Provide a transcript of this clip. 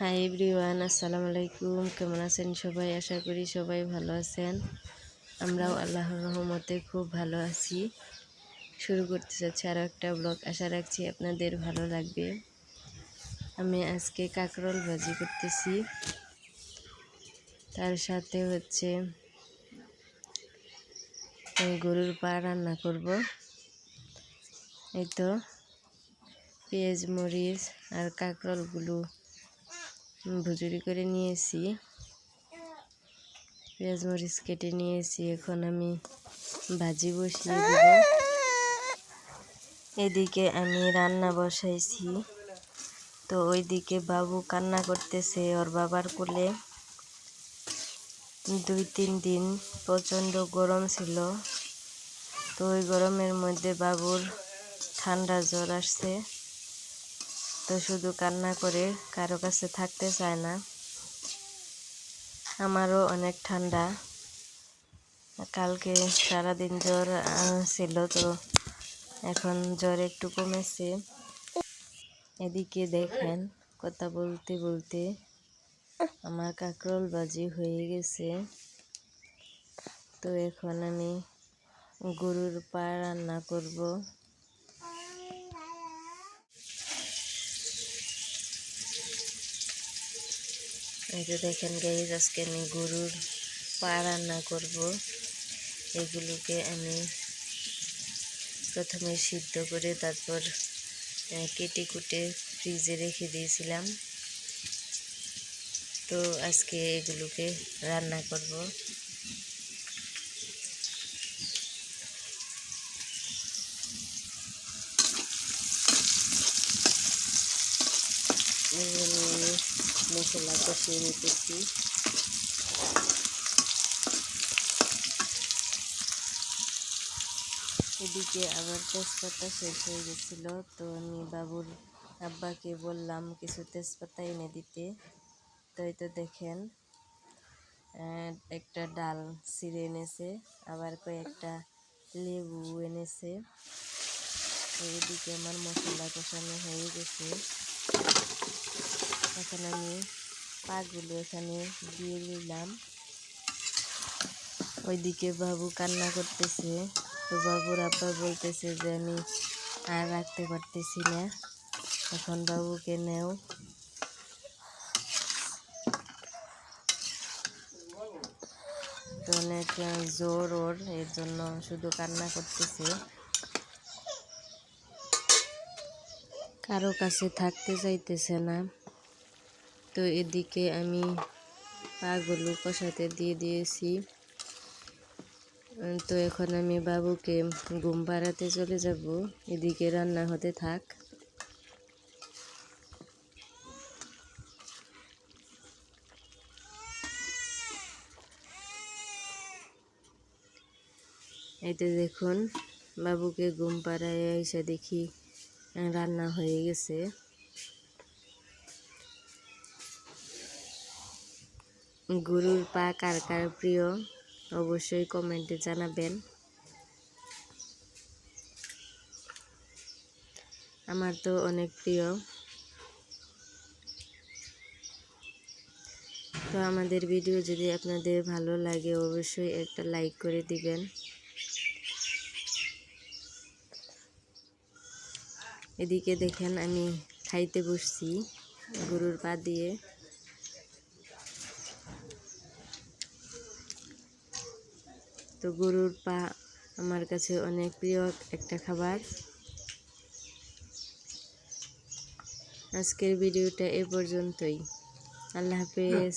Hi everyone আসসালামু আলাইকুম। কেমন আছেন সবাই? আশা করি সবাই ভালো আছেন। আমরাও আল্লাহর রহমতে খুব ভালো আছি। শুরু করতে চাচ্ছি আরও একটা ব্লগ আশা রাখছি আপনাদের ভালো লাগবে। আমি আজকে কাঁকরোল ভাজি করতেছি। তার সাথে হচ্ছে গরুর পা রান্না করব। এই তো, পেঁয়াজ, মরিচ আর কাঁকরোলগুলো ভুজুরি করে নিয়েছি। পেঁয়াজ মরিচ কেটে নিয়েছি। এখন আমি ভাজি বসিয়ে দেব। এদিকে আমি রান্না বসাইছি। তো ওইদিকে বাবু কান্না করতেছে ওর বাবার কোলে। দুই তিন দিন প্রচণ্ড গরম ছিল। তো ওই গরমের মধ্যে বাবুর ঠান্ডা জ্বর আসছে। তো শুধু কান্না করে কারও কাছে থাকতে চায় না। আমারও অনেক ঠান্ডা। কালকে সারাদিন জ্বর ছিল তো এখন জ্বর একটু কমেছে। এদিকে দেখেন কথা বলতে বলতে আমার কাঁকরোল বাজি হয়ে গেছে। তো এখন আমি গরুর পা রান্না করব। যে দেখেন গাইজ আজকে আমি গরুর পা রান্না করব। এগুলোকে আমি প্রথমে সিদ্ধ করে তারপর কেটে কুটে ফ্রিজে রেখে দিয়েছিলাম। তো আজকে এগুলোকে রান্না করব। মশলা কষিয়ে নিতেছি। এদিকে আবার তেজপাতা শেষ হয়ে গেছিল, তো আমি বাবুর আব্বাকে বললাম, কিছু তেজপাতা এনে দিতে। তো এই তো দেখেন একটা ডাল ছিঁড়ে এনেছে, আবার কয়েকটা লেবু এনেছে। এদিকে আমার মশলা কষানো হয়ে গেছে। এখন আমি পাগুলো এখানে দিয়ে দিলাম ওইদিকে বাবু কান্না করতেছে। তো বাবুর আব্বা বলতেছে যে, আমি আর রাখতে পারতেছি না। এখন বাবুকে নেও। অনেক জোর ওর, এর জন্য শুধু কান্না করতেছে। কারও কাছে থাকতে চাইতেছে না। তো এদিকে আমি পাগুলো কষাতে দিয়ে দিয়েছি। তো এখন আমি বাবুকে ঘুম পাড়াতে চলে যাব। এদিকে রান্না হতে থাক। এতে দেখুন, বাবুকে ঘুম পাড়ায় এসে দেখি রান্না হয়ে গেছে। গরুর পা কার কার প্রিয়, অবশ্যই কমেন্টে জানাবেন। আমার তো অনেক প্রিয়। তো আমাদের ভিডিও যদি আপনাদের ভালো লাগে, অবশ্যই একটা লাইক করে দিবেন। এদিকে দেখেন আমি খাইতে বসছি গরুর পা দিয়ে। তো গরুর পা আমার কাছে অনেক প্রিয় একটা খাবার। আজকের ভিডিওটা এ পর্যন্তই। আল্লাহ হাফেজ।